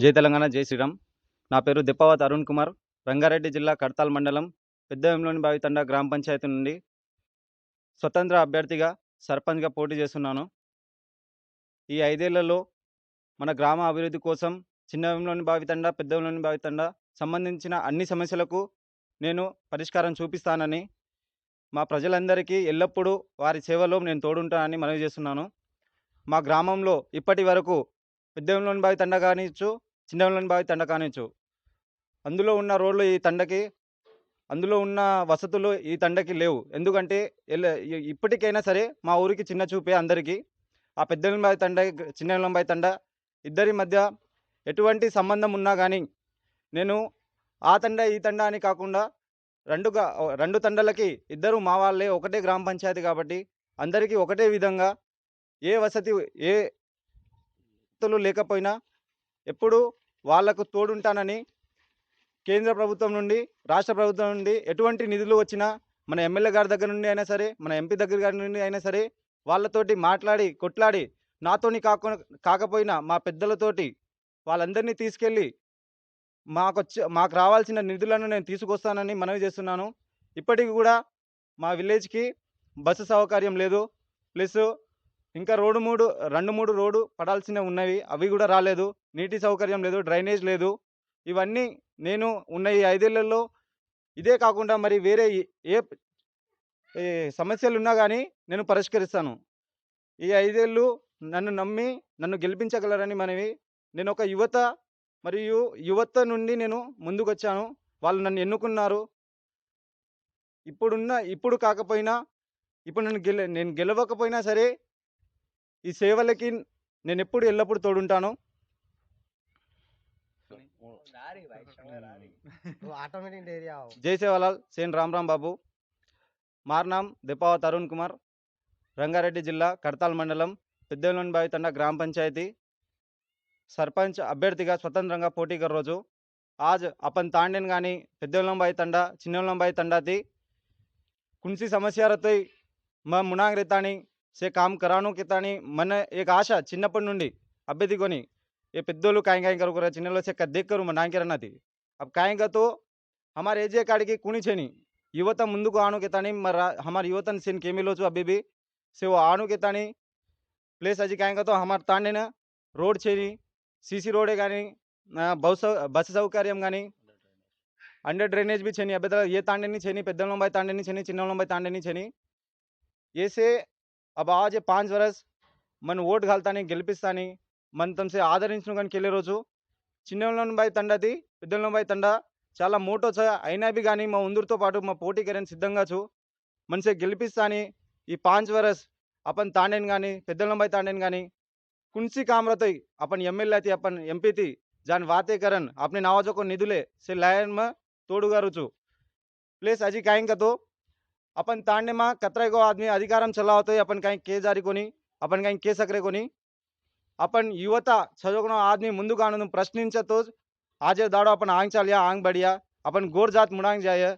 జై తెలంగాణ జై శ్రీరామ్. నా పేరు దిప్పావత్ అరుణ్ కుమార్. రంగారెడ్డి జిల్లా కడతాల్ మండలం పెద్దయంలోని బావితండ గ్రామ పంచాయతీ నుండి స్వతంత్ర అభ్యర్థిగా సర్పంచ్గా పోటీ చేస్తున్నాను. ఈ ఐదేళ్ళలో మన గ్రామ అభివృద్ధి కోసం చిన్నయంలోని బావితండ పెద్దయంలోని బావితండ సంబంధించిన అన్ని సమస్యలకు నేను పరిష్కారం చూపిస్తానని మా ప్రజలందరికీ ఎల్లప్పుడూ వారి సేవలో నేను తోడుంటానని మనవి చేస్తున్నాను. మా గ్రామంలో ఇప్పటి వరకు పెద్దంలోని బావి తండ కానిచ్చు చిన్నలోని బావి తండ కానిచ్చు. అందులో ఉన్న రోడ్లు ఈ తండకి అందులో ఉన్న వసతులు ఈ తండకి లేవు. ఎందుకంటే ఇప్పటికైనా సరే మా ఊరికి చిన్న చూపే అందరికీ ఆ పెద్దలోని తండ చిన్నలోని తండ ఇద్దరి మధ్య ఎటువంటి సంబంధం ఉన్నా కానీ నేను ఆ తండ ఈ తండ అని కాకుండా రెండు రెండు తండలకి ఇద్దరు మా వాళ్ళే ఒకటే గ్రామ పంచాయతీ కాబట్టి అందరికీ ఒకటే విధంగా ఏ వసతి ఏ వసతులు లేకపోయినా ఎప్పుడు వాళ్ళకు తోడుంటానని కేంద్ర ప్రభుత్వం నుండి రాష్ట్ర ప్రభుత్వం నుండి ఎటువంటి నిధులు వచ్చినా మన ఎమ్మెల్యే గారి దగ్గర నుండి అయినా సరే మన ఎంపీ దగ్గర గారి నుండి అయినా సరే వాళ్ళతోటి మాట్లాడి కొట్లాడి నాతోని కాక కాకపోయినా మా పెద్దలతోటి వాళ్ళందరినీ తీసుకెళ్ళి మాకొచ్చి మాకు రావాల్సిన నిధులను నేను తీసుకొస్తానని మనవి చేస్తున్నాను. ఇప్పటికి కూడా మా విలేజ్కి బస్సు సౌకర్యం లేదు. ప్లస్ ఇంకా రోడ్డు మూడు రెండు మూడు రోడ్డు పడాల్సినవి ఉన్నవి. అవి కూడా రాలేదు. నీటి సౌకర్యం లేదు డ్రైనేజ్ లేదు. ఇవన్నీ నేను ఉన్న ఈ ఐదేళ్ళలో ఇదే కాకుండా మరి వేరే ఏ- సమస్యలు ఉన్నా కానీ నేను పరిష్కరిస్తాను. ఈ ఐదేళ్ళు నన్ను నమ్మి నన్ను గెలిపించగలరని మనవి. నేను ఒక యువత మరియు యువత నుండి నేను ముందుకు వచ్చాను వాళ్ళు నన్ను ఎన్నుకున్నారు. ఇప్పుడున్న ఇప్పుడు కాకపోయినా ఇప్పుడు నన్ను గెల నేను గెలవకపోయినా సరే ఈ సేవలకి నేను ఎప్పుడు ఎల్లప్పుడు తోడుంటాను? జై సేవలాల్ సేన్ రామ్ రామ్ బాబు. మార్నాం దిపావ తరుణ్ కుమార్. రంగారెడ్డి జిల్లా కడతాల్ మండలం పెద్దలబావి తండ గ్రామ పంచాయతీ. సర్పంచ్ అభ్యర్థిగా స్వతంత్రంగా పోటీగా రోజు ఆజ్ అపన్ తాండెన్ కానీ పెద్దలంబాయి తండ చిన్నంబాయి తండాతి కుంసి సమస్యలతో మా మునాంగ్రితాని సే కామ్ కరాను కితాని మన ఏక ఆశ చిన్నప్పటి నుండి. అభ్యర్థికొని ఏ పెద్దోళ్ళు కాయంకాయం కరుకురా చిన్నలో చెక్క దిక్కరు మన నాయకరన్నది అప్పుడు కాయంకతో हमारे एजे काड़की कुणी छेनी युवत मुझे आणु के ताणी हमारे युवतन सीन केमिलो छू अभी भी से वो आणु के ताणी प्लेस हजी कहेंगे तो हमारे तांडे न रोड छेनी सीसी रोड है यानी बस बस सौकर्य यानी अंडर ड्रेनेज भी छेनी अभी तक ये तांडे नहीं छेनी पेदल लंबाई तांडे नहीं छेनी चिन्ह लंबाई तांडे नहीं छेनी ये से अब आज पाच वर्ष మన ఓటు घालतानी గెలిపిస్తాని మన తమసే ఆదరించిన కానీ కెళ్ళే రోజు చిన్న లంబాయి తండది పెద్ద లంబాయి తండ చాలా మోటో చ అయినా బి కానీ మా ఉందూరుతో పాటు మా పోటీ కరెన్ సిద్ధంగా చు మనసే గెలిపిస్తాని ఈ పాంచ్ వరస్ अपन तांडेन కానీ పెద్ద లంబాయి तांडेन కానీ कुणसी काम रहते अपन एम थी अपन एम पी थी जान वाते करन अपने नावाजों को निधुले से लायन में तोड़ूगा रुचु प्लेस अजी काहीं का तो अपन तांडे माँ कतरे को आदमी अधिकार चला होते अपन कहीं के जारी कोनी अपन कहीं के सकरे कोनी। अपन युवता छजोगनो आदमी मुंदु का प्रश्न तो आज दाड़ो अपन आंग चालिया आंग बढ़िया अपन गोर जात मुड़ांग जाए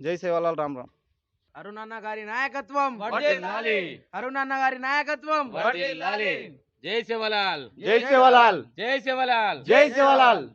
जय सेवालाल राम राम। अरुणा जय सेवालाल। जय सेवालाल। जय सेवालाल। जय सेवालाल।